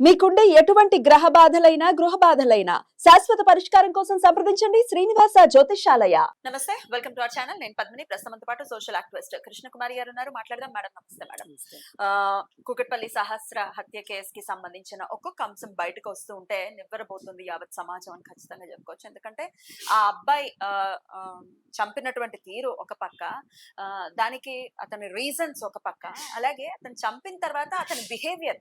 మీకుండే ఎటువంటి గ్రహ బాధలైనా గృహ బాధలైనా శాశ్వత పరిష్కారం కోసం సంప్రదించండి శ్రీనివాస జ్యోతిషాలయ నమస్తే వెల్కమ్ టు అవర్ ఛానల్. నేను పద్మిని ప్రస్తుతంతో పాటు సోషల్ యాక్టివిస్ట్ కృష్ణ కుమారి గారు ఉన్నారు. మాట్లాడదాం మేడం నమస్తే మేడం. ఆ, కుకట్పల్లి సహస్ర హత్య కేసు కి సంబంధించిన ఒక్కొక్క అంశం బయటకు వస్తూ ఉంటే నివ్వరబోతుంది యావత్ సమాజం అని ఖచ్చితంగా చెప్పుకోవచ్చు. ఎందుకంటే ఆ అబ్బాయి చంపినటువంటి తీరు ఒక పక్క ఆ, దానికి అతని రీజన్స్ ఒక పక్క. అలాగే అతను చంపిన తర్వాత అతని బిహేవియర్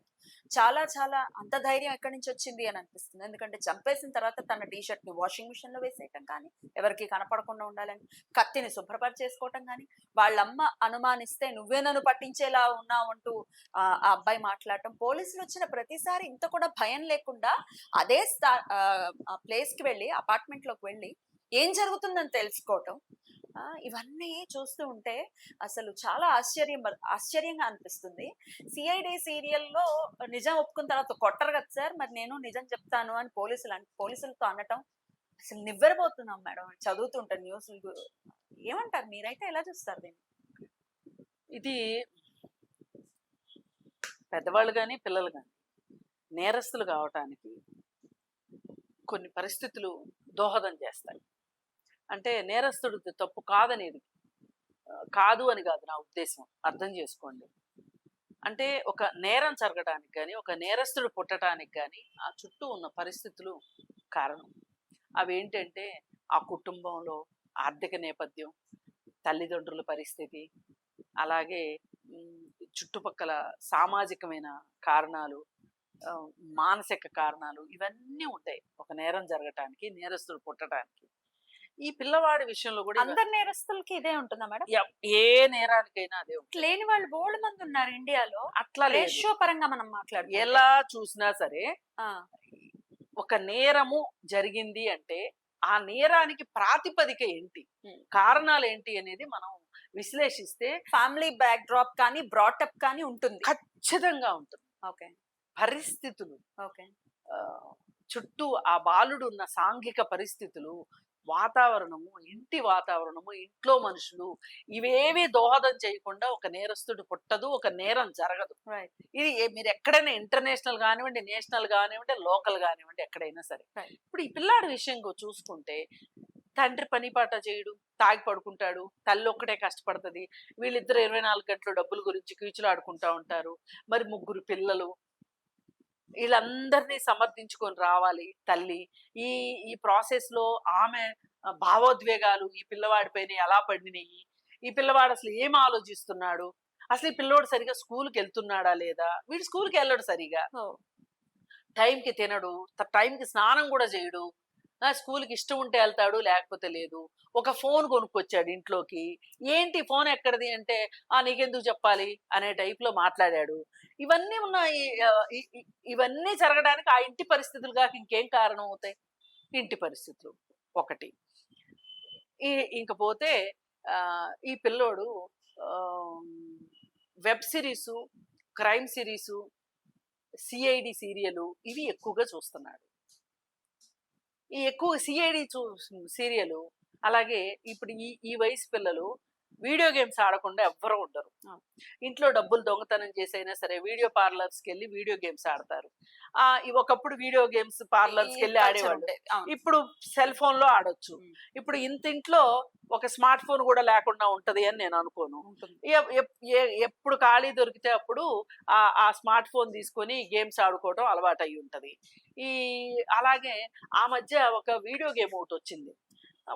చాలా చాలా అంత ధైర్యం ఎక్కడి నుంచి వచ్చింది అని అనిపిస్తుంది. ఎందుకంటే చంపేసిన తర్వాత తన టీ షర్ట్ని వాషింగ్ మిషన్లో వేసేయటం కానీ ఎవరికి కనపడకుండా ఉండాలని కత్తిని శుభ్రపరిచేసుకోవటం కానీ వాళ్ళమ్మ అనుమానిస్తే నువ్వే నన్ను పట్టించేలా ఉన్నావు అంటూ ఆ అబ్బాయి మాట్లాడటం పోలీసులు వచ్చిన ప్రతిసారి ఇంత కూడా భయం లేకుండా అదే స్థా ప్లేస్కి వెళ్ళి అపార్ట్మెంట్లోకి వెళ్ళి ఏం జరుగుతుందని తెలుసుకోవటం ఇవన్నీ చూస్తూ ఉంటే అసలు చాలా ఆశ్చర్యం ఆశ్చర్యంగా అనిపిస్తుంది. సిఐడి సీరియల్లో నిజం ఒప్పుకున్న తర్వాత కొట్టరు కదా సార్? మరి నేను నిజం చెప్తాను అని పోలీసులు పోలీసులతో అనటం అసలు నివ్వెరపోతున్నాం మేడం. చదువుతుంటాను న్యూస్లు ఏమంటారు మీరైతే? ఎలా చూస్తారు దీన్ని? ఇది పెద్దవాళ్ళు కానీ పిల్లలు కానీ నేరస్తులు కావటానికి కొన్ని పరిస్థితులు దోహదం చేస్తాయి. అంటే నేరస్తుడు తప్పు కాదనేది కాదు అని కాదు నా ఉద్దేశం. అర్థం చేసుకోండి. అంటే ఒక నేరం జరగడానికి కానీ ఒక నేరస్తుడు పుట్టడానికి కానీ ఆ చుట్టూ ఉన్న పరిస్థితులు కారణం. అవి ఏంటంటే ఆ కుటుంబంలో ఆర్థిక నేపథ్యం తల్లిదండ్రుల పరిస్థితి అలాగే చుట్టుపక్కల సామాజికమైన కారణాలు మానసిక కారణాలు ఇవన్నీ ఉంటాయి. ఒక నేరం జరగటానికి నేరస్తుడు పుట్టడానికి ఈ పిల్లవాడి విషయంలో కూడా అందరు నేరస్తులకి ఇదే ఉంటుందా మేడం? ఏ నేరానికైనా అదే. లేని వాళ్ళు బోల్డ్ మంది ఉన్నారు ఇండియాలో. అట్లా రేషియో పరంగా మనం మాట్లాడుతున్నాం ఎలా చూసినా సరే ఒక నేరము జరిగింది అంటే ఆ నేరానికి ప్రాతిపదిక ఏంటి. కారణాలు ఏంటి అనేది మనం విశ్లేషిస్తే ఫ్యామిలీ బ్యాక్ డ్రాప్ కానీ బ్రాటప్ కానీ ఉంటుంది. ఖచ్చితంగా ఉంటుంది. ఓకే. పరిస్థితులు ఓకే. చుట్టూ ఆ బాలుడు ఉన్న సాంఘిక పరిస్థితులు వాతావరణము ఇంటి వాతావరణము ఇంట్లో మనుషులు ఇవేవి దోహదం చేయకుండా ఒక నేరస్తుడు పుట్టదు ఒక నేరం జరగదు. ఇది మీరు ఎక్కడైనా ఇంటర్నేషనల్ కానివ్వండి నేషనల్ కానివ్వండి లోకల్ కానివ్వండి ఎక్కడైనా సరే. ఇప్పుడు ఈ పిల్లాడి విషయం చూసుకుంటే తండ్రి పని పాట చేయడు తాగి పడుకుంటాడు తల్లి ఒక్కటే కష్టపడుతుంది వీళ్ళిద్దరు ఇరవై నాలుగు గంటలు డబ్బుల గురించి కీచులు ఆడుకుంటా ఉంటారు మరి ముగ్గురు పిల్లలు వీళ్ళందరినీ సమర్థించుకొని రావాలి తల్లి. ఈ ఈ ప్రాసెస్లో ఆమె భావోద్వేగాలు ఈ పిల్లవాడిపైన ఎలా పడినాయి? ఈ పిల్లవాడు అసలు ఏం ఆలోచిస్తున్నాడు? అసలు ఈ పిల్లోడు సరిగా స్కూల్కి వెళ్తున్నాడా లేదా? వీడు స్కూల్కి వెళ్ళడు సరిగా. టైంకి తినడు టైంకి స్నానం కూడా చేయడు. స్కూల్కి ఇష్టం ఉంటే వెళ్తాడు లేకపోతే లేదు. ఒక ఫోన్ కొనుక్కొచ్చాడు ఇంట్లోకి. ఏంటి ఫోన్ ఎక్కడిది అంటే ఆ నీకెందుకు చెప్పాలి? అనే టైప్లో మాట్లాడాడు. ఇవన్నీ ఉన్నాయి ఇవన్నీ జరగడానికి ఆ ఇంటి పరిస్థితులు కాక ఇంకేం కారణం అవుతాయి ఇంటి పరిస్థితులు ఒకటి. ఈ ఇంకపోతే ఈ పిల్లోడు web series crime series CID serial ఇవి ఎక్కువగా చూస్తున్నాడు. ఈ ఎక్కువ సిఐడి చూ సీరియల్ అలాగే ఇప్పుడు ఈ ఈ వయసు పిల్లలు వీడియో గేమ్స్ ఆడకుండా ఎవ్వరూ ఉండరు. ఇంట్లో డబ్బులు దొంగతనం చేసైనా సరే వీడియో పార్లర్స్కి వెళ్ళి వీడియో గేమ్స్ ఆడతారు ఆ ఒకప్పుడు వీడియో గేమ్స్ పార్లర్స్కి వెళ్ళి ఆడేవాళ్ళు. ఇప్పుడు సెల్ ఫోన్లో ఆడొచ్చు. ఇప్పుడు ఇంత ఇంట్లో ఒక స్మార్ట్ ఫోన్ కూడా లేకుండా ఉంటది అని నేను అనుకోను. ఎప్పుడు ఖాళీ దొరికితే అప్పుడు ఆ ఆ స్మార్ట్ ఫోన్ తీసుకొని గేమ్స్ ఆడుకోవడం అలవాటు అయి ఉంటది. ఈ అలాగే ఆ మధ్య ఒక వీడియో గేమ్ ఒకటి వచ్చింది.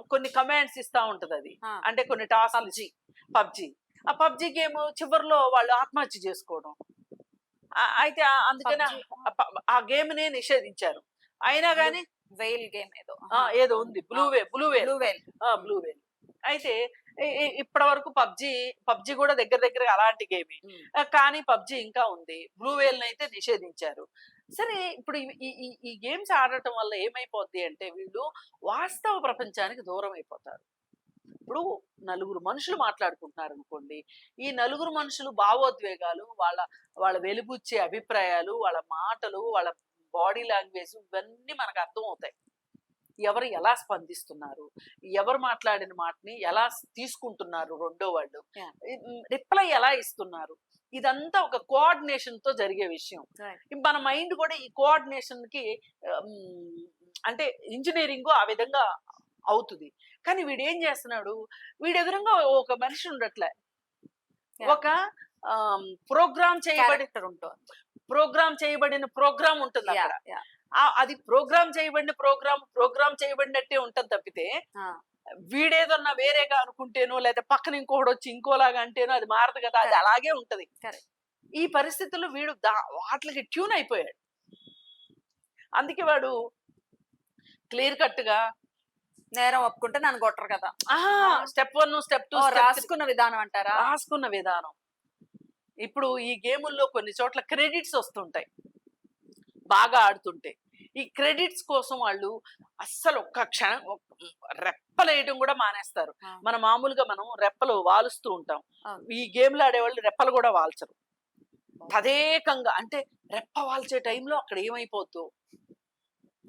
కొన్ని కమాండ్స్ ఇస్తా ఉంటది అది. అంటే కొన్ని టాస్క్ పబ్జి. పబ్జి. ఆ పబ్జి గేమ్ చివరిలో వాళ్ళు ఆత్మహత్య చేసుకోవడం. అయితే అందుకని. ఆ. గేమ్ నే నిషేధించారు. అయినా కానీ వెయిల్ గేమ్ ఏదో. ఏదో ఉంది. Blue way blue way blue whale blue way అయితే ఇప్పటి వరకు పబ్జి పబ్జి కూడా దగ్గర దగ్గర అలాంటి గేమే. కానీ పబ్జి ఇంకా ఉంది. బ్లూ వేల్ అయితే నిషేధించారు. సరే ఇప్పుడు ఈ గేమ్స్ ఆడటం వల్ల ఏమైపోద్ది అంటే వీళ్ళు వాస్తవ ప్రపంచానికి దూరం అయిపోతారు ఇప్పుడు నలుగురు మనుషులు మాట్లాడుకుంటున్నారు అనుకోండి ఈ నలుగురు మనుషులు భావోద్వేగాలు వాళ్ళ వాళ్ళ వెలుగుచ్చే అభిప్రాయాలు వాళ్ళ మాటలు వాళ్ళ బాడీ లాంగ్వేజ్ ఇవన్నీ మనకు అర్థం అవుతాయి ఎవరు ఎలా స్పందిస్తున్నారు? ఎవరు మాట్లాడిన మాటని ఎలా తీసుకుంటున్నారు రెండో వాళ్ళు. రిప్లై ఎలా ఇస్తున్నారు? ఇదంతా ఒక కోఆర్డినేషన్తో జరిగే విషయం. మన మైండ్ కూడా ఈ కోఆర్డినేషన్కి అంటే ఇంజనీరింగ్ ఆ విధంగా అవుతుంది. కానీ వీడు ఏం చేస్తున్నాడు? వీడు ఎదురుగా ఒక మనిషి ఉండట్లే. ఒక ప్రోగ్రామ్ చేయబడి ప్రోగ్రామ్ చేయబడిన ప్రోగ్రామ్ ఉంటుంది అది ప్రోగ్రామ్ చేయబడిన ప్రోగ్రామ్ ప్రోగ్రామ్ చేయబడినట్టే ఉంటది తప్పితే. వీడేదన్నా వేరేగా అనుకుంటేనో లేదా పక్కన ఇంకొకటి వచ్చి ఇంకోలాగా అంటేనో అది మారదు కదా అది. అలాగే ఉంటది. ఈ పరిస్థితుల్లో వీడు దా- వాటికి ట్యూన్ అయిపోయాడు. అందుకే వాడు క్లియర్ కట్గా నేరం ఒప్పుకుంటే నన్ను కొట్టరు కదా. స్టెప్ వన్ స్టెప్ టూ రాసుకున్న విధానం అంటారా? రాసుకున్న విధానం. ఇప్పుడు ఈ గేముల్లో కొన్ని చోట్ల క్రెడిట్స్ వస్తుంటాయి. బాగా ఆడుతుంటే. ఈ క్రెడిట్స్ కోసం వాళ్ళు అస్సలు ఒక్క క్షణం రెప్పలేయడం కూడా మానేస్తారు. మన మామూలుగా మనం రెప్పలు వాలుస్తూ ఉంటాం. ఈ గేమ్లు ఆడేవాళ్ళు రెప్పలు కూడా వాల్చరు. తదేకంగా అంటే రెప్ప వాల్చే టైంలో అక్కడ ఏమైపోద్దు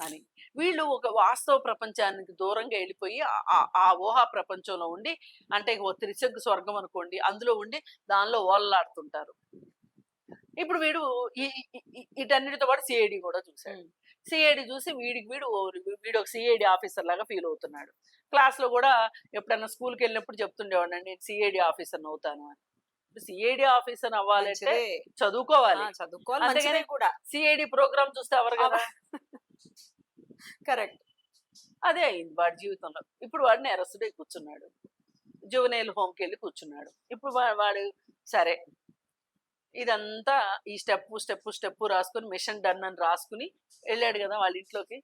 అని. వీళ్ళు ఒక వాస్తవ ప్రపంచానికి దూరంగా వెళ్ళిపోయి ఆ- ఊహా ప్రపంచంలో ఉండి అంటే ఓ త్రిశంకు స్వర్గం అనుకోండి అందులో ఉండి దానిలో ఓలలాడుతుంటారు. ఇప్పుడు వీడు వీటన్నిటితో పాటు సిఐడి కూడా చూశాడు. సిఐడి చూసి వీడికి వీడు వీడు ఒక సిఐడి ఆఫీసర్ లాగా ఫీల్ అవుతున్నాడు. క్లాస్లో కూడా ఎప్పుడన్నా స్కూల్కి వెళ్ళినప్పుడు చెప్తుండేవాడు నేను సిఐడి ఆఫీసర్ అవుతాను అని. సిఐడి ఆఫీసర్ అవ్వాలంటే. చదువుకోవాలి. చదువుకోవాలి. కూడా. సిఐడి ప్రోగ్రామ్ చూస్తే ఎవరు కదా? కరెక్ట్. అదే అయింది వాడి జీవితంలో. ఇప్పుడు వాడిని అరెస్టుడే కూర్చున్నాడు. జువనేల్ హోమ్కి వెళ్ళి కూర్చున్నాడు. ఇప్పుడు వాడు సరే. ఇదంతా ఈ స్టెప్ స్టెప్ స్టెప్ రాసుకుని మిషన్ డన్ అని రాసుకుని వెళ్ళాడు కదా వాళ్ళ ఇంట్లోకి.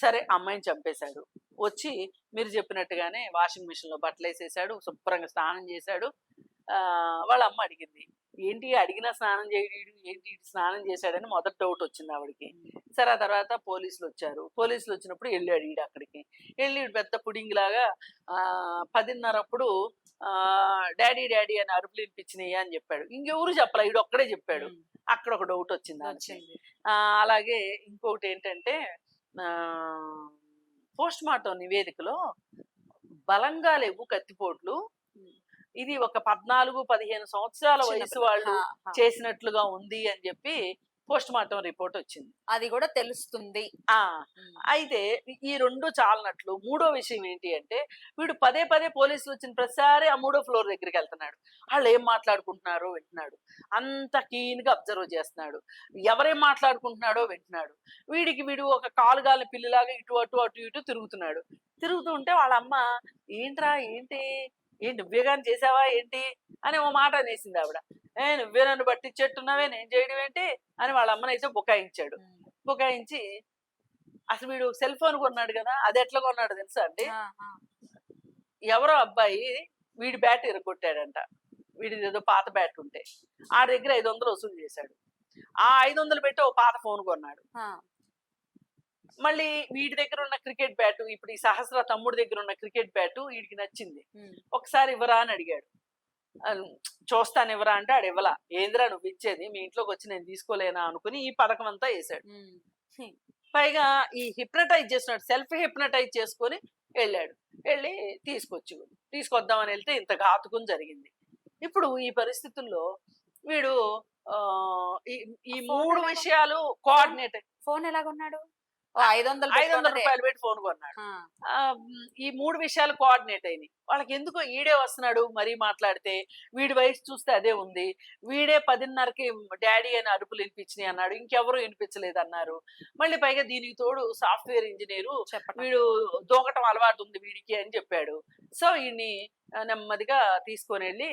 సరే అమ్మాయిని చంపేశాడు. వచ్చి మీరు చెప్పినట్టుగానే వాషింగ్ మిషన్లో బట్టలు వేసేసాడు శుభ్రంగా స్నానం చేశాడు. వాళ్ళ అమ్మ అడిగింది ఏంటి అడిగినా స్నానం చేయడు ఏంటి స్నానం చేశాడని మొదటి డౌట్ వచ్చింది ఆవిడకి. సరే ఆ తర్వాత పోలీసులు వచ్చారు. పోలీసులు వచ్చినప్పుడు వెళ్ళాడు ఈడు అక్కడికి. వెళ్ళి పెద్ద పుడింగ్ లాగా ఆ, పదిన్నరప్పుడు ఆ, డాడీ డాడీ అని అరుపులు వినిపించినాయి అని చెప్పాడు. ఇంకెవరు చెప్పలే ఈడు ఒక్కడే చెప్పాడు. అక్కడ ఒక డౌట్ వచ్చింది అలాగే ఇంకొకటి ఏంటంటే పోస్ట్ మార్టం నివేదికలో బలంగా లేవు కత్తిపోట్లు ఇది ఒక పద్నాలుగు పదిహేను సంవత్సరాల వయసు. వాళ్ళు. చేసినట్లుగా ఉంది అని చెప్పి పోస్ట్ మార్టం రిపోర్ట్ వచ్చింది. అది కూడా తెలుస్తుంది. ఆ అయితే ఈ రెండు చాలనట్లు మూడో విషయం ఏంటి అంటే వీడు పదే పదే పోలీసులు వచ్చిన ప్రతిసారి ఆ మూడో ఫ్లోర్ దగ్గరికి వెళ్తున్నాడు. వాళ్ళు ఏం మాట్లాడుకుంటున్నారో వింటున్నాడు. అంత keen గా అబ్జర్వ్ చేస్తున్నాడు. ఎవరేం మాట్లాడుకుంటున్నాడో వింటున్నాడు. వీడికి వీడు ఒక కాలుగాలి పిల్లిలాగా ఇటు అటు అటు ఇటు తిరుగుతున్నాడు. తిరుగుతూ ఉంటే వాళ్ళ అమ్మ ఏంట్రా ఏంటి? ఏంటి నువ్వే కానీ చేసావా? ఏంటి? అని ఓ మాట అనేసింది ఆవిడ. ఏ నువ్వే నన్ను పట్టించేట్టున్నావే? నేను చేయడం ఏంటి? అని వాళ్ళ అమ్మనైతే బుకాయించాడు. బుకాయించి అసలు వీడు సెల్ ఫోన్ కొన్నాడు కదా అది ఎట్లా కొన్నాడు తెలుసా అండి. ఎవరో అబ్బాయి వీడి బ్యాట్ ఇరగొట్టాడంట. వీడిది ఏదో పాత బ్యాట్ ఉంటే. ఆ దగ్గర ఐదు వందలు వసూలు చేశాడు. ఆ ఐదు వందలు పెట్టి ఓ పాత ఫోన్ కొన్నాడు. మళ్ళీ వీడి దగ్గర ఉన్న క్రికెట్ బ్యాట్ ఇప్పుడు ఈ సహస్ర తమ్ముడి దగ్గర ఉన్న క్రికెట్ బ్యాట్ వీడికి నచ్చింది. ఒకసారి ఇవ్వరా అని అడిగాడు. చూస్తాను ఇవ్వరా అంటే ఆడు ఇవ్వలా. ఏంద్రా నువ్వు ఇచ్చేది? మీ ఇంట్లోకి వచ్చి నేను తీసుకోలేనా అనుకుని ఈ పథకం అంతా వేసాడు. పైగా ఈ హిప్నటైజ్ చేస్తున్నాడు. సెల్ఫ్ హిప్నటైజ్ చేసుకొని వెళ్ళాడు. వెళ్ళి తీసుకొచ్చి తీసుకొద్దామని వెళ్తే ఇంత ఘాతుకం జరిగింది. ఇప్పుడు ఈ పరిస్థితుల్లో వీడు ఆ, ఈ మూడు విషయాలు కోఆర్డినేట్ ఫోన్ ఎలాగొన్నాడు? ఐదు వందలు ఐదు వందల. రూపాయలు పెట్టి ఫోన్ కొన్నాడు. ఈ మూడు విషయాలు కోఆర్డినేట్ అయినాయి. వాళ్ళకి ఎందుకో ఈడే వస్తున్నాడు మరీ మాట్లాడితే వీడి వయసు చూస్తే అదే ఉంది వీడే పదిన్నరకి డాడీ అని అరుపులు వినిపించినాయి అన్నాడు ఇంకెవరు వినిపించలేదు అన్నారు మళ్ళీ పైగా దీనికి తోడు సాఫ్ట్వేర్ ఇంజనీరు వీడు దూకటం అలవాటు ఉంది వీడికి అని చెప్పాడు. సో వీడిని నెమ్మదిగా తీసుకొని వెళ్ళి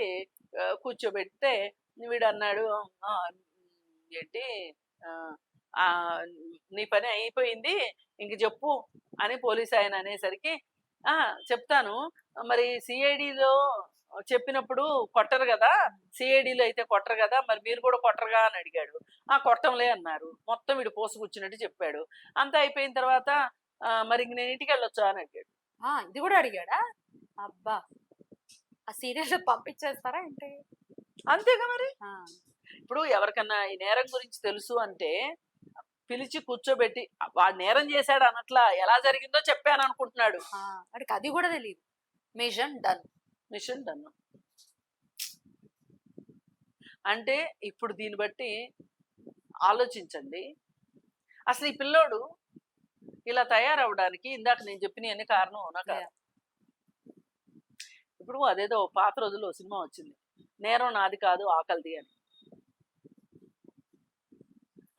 కూర్చోబెడితే వీడు అన్నాడు "ఆ, ఏంటి ఆ, నీ పని అయిపోయింది ఇంక చెప్పు అని పోలీస్ ఆయన అనేసరికి ఆ చెప్తాను. మరి సిఐడిలో చెప్పినప్పుడు కొట్టరు కదా సిఐడిలో అయితే కొట్టరు కదా మరి మీరు కూడా కొట్టరుగా అని అడిగాడు. ఆ కొట్టంలే అన్నారు. మొత్తం వీడు పోసుకొచ్చినట్టు చెప్పాడు. అంతా అయిపోయిన తర్వాత "ఆ, మరి ఇంక నేను ఇంటికి వెళ్ళొచ్చా అని అడిగాడు. ఆ, ఇది కూడా అడిగాడా? అబ్బా! ఆ సీరియల్ పంపించేస్తారా ఏంటి? అంతేగా మరి? ఆ, ఇప్పుడు ఎవరికన్నా ఈ నేరం గురించి తెలుసు అంటే పిలిచి కూర్చోబెట్టి వాడు నేరం చేశాడు అన్నట్లా ఎలా జరిగిందో చెప్పాను అనుకుంటున్నాడు. వాడికి అది కూడా తెలియదు మిషన్ డన్. Machine done. అంటే ఇప్పుడు దీన్ని బట్టి ఆలోచించండి. అసలు ఈ పిల్లోడు ఇలా తయారవడానికి ఇందాక నేను చెప్పిన అన్ని కారణం అవునా కాదా? ఇప్పుడు అదేదో పాత రోజుల్లో సినిమా వచ్చింది. నేరం నాది కాదు ఆకలిది అని.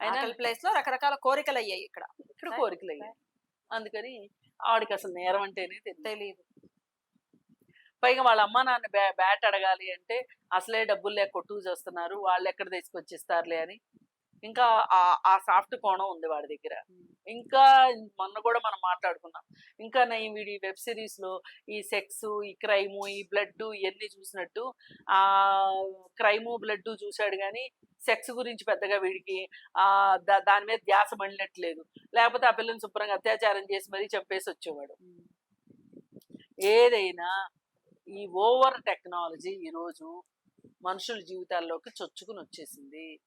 ఆకలి ప్లేస్లో రకరకాల కోరికలు అయ్యాయి ఇక్కడ ఇక్కడ కోరికలు అయ్యాయి అందుకని ఆవిడకి అసలు నేరం అంటేనే తెలియదు పైగా వాళ్ళ అమ్మ నాన్న బ్యా బ్యాట్ అడగాలి అంటే అసలే డబ్బులు లేక కొట్టుకు చేస్తున్నారు వాళ్ళు ఎక్కడ తీసుకొచ్చిస్తారులే అని. ఇంకా ఆ- ఆ సాఫ్ట్ కోణం ఉంది వాడి దగ్గర. ఇంకా మొన్న కూడా మనం మాట్లాడుకున్నాం. ఇంకా నేను వీడి వెబ్ సిరీస్లో ఈ సెక్స్ ఈ క్రైమ్ ఈ బ్లడ్ ఇవన్నీ చూసినట్టు ఆ క్రైమ్ బ్లడ్ చూశాడు కానీ సెక్స్ గురించి పెద్దగా వీడికి ఆ దా- దాని మీద ధ్యాస పడినట్లేదు. లేకపోతే ఆ పిల్లని శుభ్రంగా అత్యాచారం చేసి మరీ చంపేసి వచ్చేవాడు. ఏదైనా ఈ ఓవర్ టెక్నాలజీ ఈరోజు మనుషుల జీవితాల్లోకి చొచ్చుకుని వచ్చేసింది.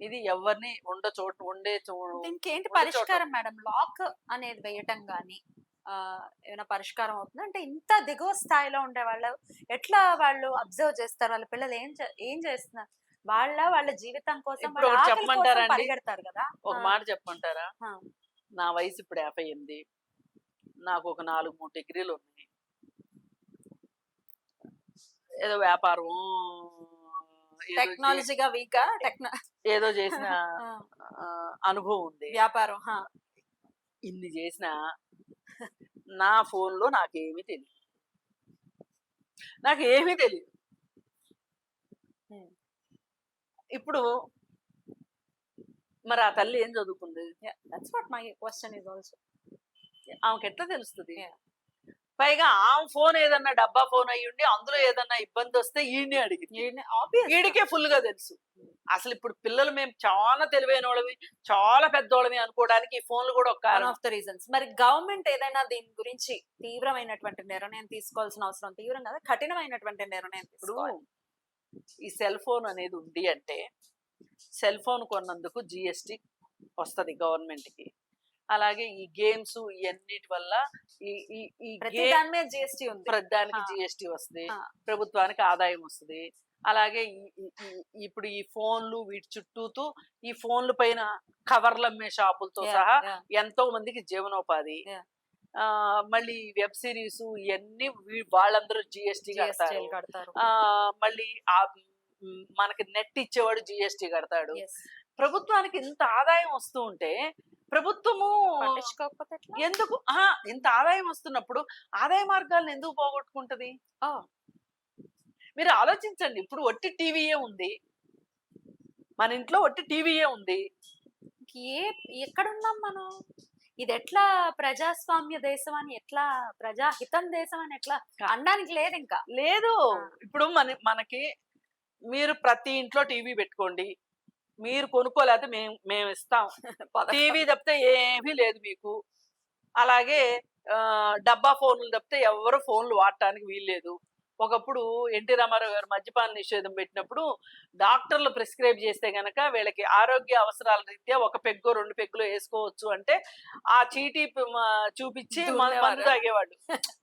ఇది ఎవరిని ఉండ చోటు ఉండే ఇంకేంటి పరిష్కారం మేడం? లాక్ అనేది వేయటం గానీ ఆ, ఏమైనా పరిష్కారం అవుతుంది? అంటే ఇంత దిగువ స్థాయిలో ఉండే వాళ్ళు ఎట్లా వాళ్ళు అబ్జర్వ్ చేస్తారు? వాళ్ళ పిల్లలు ఏం ఏం చేస్తున్నారు? వాళ్ళ వాళ్ళ జీవితం కోసం ఇప్పుడు ఒకటి చెప్పమంటారా అండి? పరిగెడతారు కదా? ఒక ఆ. మాట చెప్పమంటారా? ఆ. నా వయసు ఇప్పుడు యాభై ఎనిమిది. నాకు ఒక నాలుగు మూడు డిగ్రీలు ఉన్నాయి. ఏదో వ్యాపారం ఏదో చే- టెక్నాలజీగా వీక్? టెక్నా ఏదో చేసిన ఆ, అనుభవం ఉంది. వ్యాపారం. ఇన్ని చేసిన నా ఫోన్లో నాకేమీ తెలియదు నాకు ఏమీ తెలియదు ఇప్పుడు మరి ఆ తల్లి ఏం చదువుకుంది? that's what my question is also. ఆమెకి ఎట్లా తెలుస్తుంది. పైగా ఆమె ఫోన్ ఏదన్నా డబ్బా ఫోన్ అయ్యి ఉండి అందులో ఏదన్నా ఇబ్బంది వస్తే ఈయనే అడిగింది. ఈడికే ఫుల్గా తెలుసు. అసలు ఇప్పుడు పిల్లలు మేము చాలా తెలివైన వాళ్ళవి చాలా పెద్దోళ్ళమి అనుకోవడానికి ఈ ఫోన్లు కూడా ఒక వన్ కారణం. ఆఫ్ ద రీజన్స్ మరి గవర్నమెంట్ ఏదైనా దీని గురించి తీవ్రమైనటువంటి నిర్ణయం తీసుకోవాల్సిన అవసరం తీవ్రం కదా కఠినమైనటువంటి నిర్ణయం ఇప్పుడు ఈ సెల్ ఫోన్ అనేది ఉంది అంటే సెల్ ఫోన్ కొన్నందుకు జిఎస్టి వస్తుంది గవర్నమెంట్కి అలాగే ఈ గేమ్స్ ఇవన్నిటి వల్ల ఈ జిఎస్టీ ఉంది ప్రతిదానికి. జిఎస్టి వస్తుంది. ప్రభుత్వానికి ఆదాయం వస్తుంది అలాగే ఇప్పుడు ఈ ఫోన్లు వీటి చుట్టూతూ ఈ ఫోన్ల పైన కవర్లు అమ్మే షాపులతో సహా. ఎంతో మందికి జీవనోపాధి మళ్ళీ వెబ్ సిరీస్ ఇవన్నీ వాళ్ళందరూ జిఎస్టి కడతారు. మళ్ళీ ఆ మనకి నెట్ ఇచ్చేవాడు జిఎస్టి కడతాడు. ప్రభుత్వానికి ఇంత ఆదాయం వస్తూ ఉంటే ప్రభుత్వము? ఎందుకు? ఇంత ఆదాయం వస్తున్నప్పుడు ఆదాయ మార్గాలను ఎందుకు పోగొట్టుకుంటది. మీరు ఆలోచించండి. ఇప్పుడు ఒట్టి టీవీయే ఉంది. మన ఇంట్లో ఒట్టి టీవీయే ఉంది. ఏ ఎక్కడున్నాం మనం? ఇది ఎట్లా ప్రజాస్వామ్య దేశం అని ఎట్లా ప్రజాహితం దేశం అని ఎట్లా అనడానికి లేదు ఇంకా. లేదు. ఇప్పుడు మన మనకి మీరు ప్రతి ఇంట్లో టీవీ పెట్టుకోండి. మీరు కొనుక్కోలేకపోతే మేము మేము ఇస్తాం. టీవీ తప్పితే ఏమీ లేదు మీకు. అలాగే డబ్బా ఫోన్లు తప్పితే ఎవరు ఫోన్లు వాడటానికి వీల్లేదు. ఒకప్పుడు ఎన్టీ రామారావు గారు మద్యపాన నిషేధం పెట్టినప్పుడు డాక్టర్లు ప్రిస్క్రైబ్ చేస్తే గనక వీళ్ళకి ఆరోగ్య అవసరాల రీత్యా ఒక పెగ్గు రెండు పెగ్గులు వేసుకోవచ్చు అంటే ఆ చీటీ చూపించి. మందు తాగేవాళ్ళు.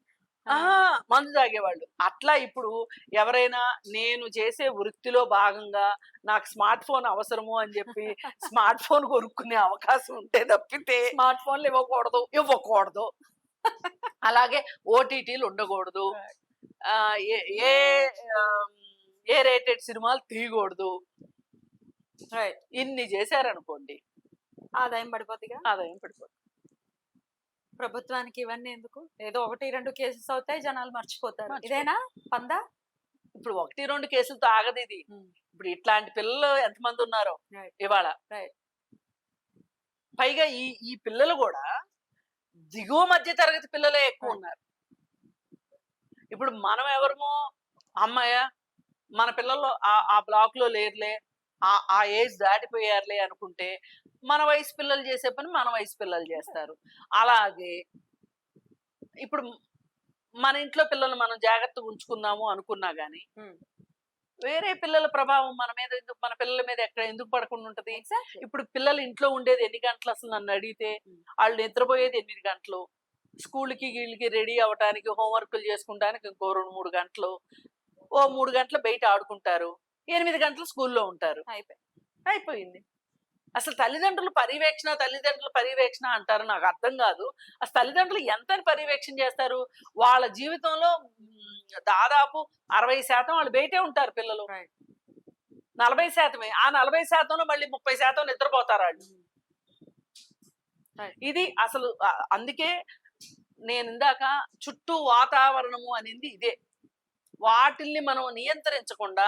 మందు తాగేవాళ్ళు. అట్లా ఇప్పుడు ఎవరైనా నేను చేసే వృత్తిలో భాగంగా నాకు స్మార్ట్ ఫోన్ అవసరము అని చెప్పి స్మార్ట్ ఫోన్ కొనుక్కునే అవకాశం ఉంటే తప్పితే స్మార్ట్ ఫోన్లు ఇవ్వకూడదు. ఇవ్వకూడదు. అలాగే ఓటీటీలు ఉండకూడదు. ఏ ఏ రేటెడ్ సినిమాలు తీయకూడదు. ఇన్ని చేశారనుకోండి. ఆదాయం పడిపోతుందిగా ఆదాయం పడిపోతుంది ప్రభుత్వానికి ఇవన్నీ ఎందుకు? ఏదో ఒకటి రెండు కేసెస్ అవుతాయి జనాలు మర్చిపోతారు. ఇదేనా? పందా? ఇప్పుడు ఒకటి రెండు కేసులతో ఆగదు ఇది. ఇప్పుడు ఇట్లాంటి పిల్లలు ఎంతమంది ఉన్నారో. ఇవాళ. పైగా ఈ ఈ పిల్లలు కూడా దిగువ మధ్య తరగతి పిల్లలే ఎక్కువ. ఉన్నారు. ఇప్పుడు మనం ఎవరమో? అమ్మాయ? మన పిల్లలు ఆ- ఆ బ్లాక్లో లేరులే. ఆ ఆ ఏజ్ దాటిపోయారులే అనుకుంటే మన వయసు పిల్లలు చేసే పని మన వయసు పిల్లలు చేస్తారు. అలాగే ఇప్పుడు మన ఇంట్లో పిల్లలు మనం జాగ్రత్తగా ఉంచుకుందాము అనుకున్నా గానీ. వేరే పిల్లల ప్రభావం మన మీద ఎందుకు మన పిల్లల మీద ఎక్కడ ఎందుకు పడకుండా ఉంటది? ఇప్పుడు పిల్లలు ఇంట్లో ఉండేది ఎన్ని గంటలు అసలు నన్ను అడిగితే. వాళ్ళు నిద్రపోయేది ఎనిమిది గంటలు. స్కూల్కి వీళ్ళకి రెడీ అవ్వటానికి హోంవర్క్లు చేసుకుంటానికి ఇంకో రెండు మూడు గంటలు ఓ మూడు గంటలు బయట ఆడుకుంటారు. ఎనిమిది గంటలు స్కూల్లో ఉంటారు. అయిపోయి అయిపోయింది. అసలు తల్లిదండ్రులు పర్యవేక్షణ తల్లిదండ్రుల పర్యవేక్షణ అంటారు నాకు అర్థం కాదు. అసలు తల్లిదండ్రులు ఎంత పర్యవేక్షణ చేస్తారు? వాళ్ళ జీవితంలో దాదాపు అరవై శాతం వాళ్ళు బయటే ఉంటారు పిల్లలు. నలభై శాతమే. ఆ నలభై శాతంలో మళ్ళీ ముప్పై శాతం నిద్రపోతారు వాళ్ళు. ఇది అసలు అందుకే నేను ఇందాక చుట్టూ వాతావరణము అనేది ఇదే. వాటిల్ని మనం నియంత్రించకుండా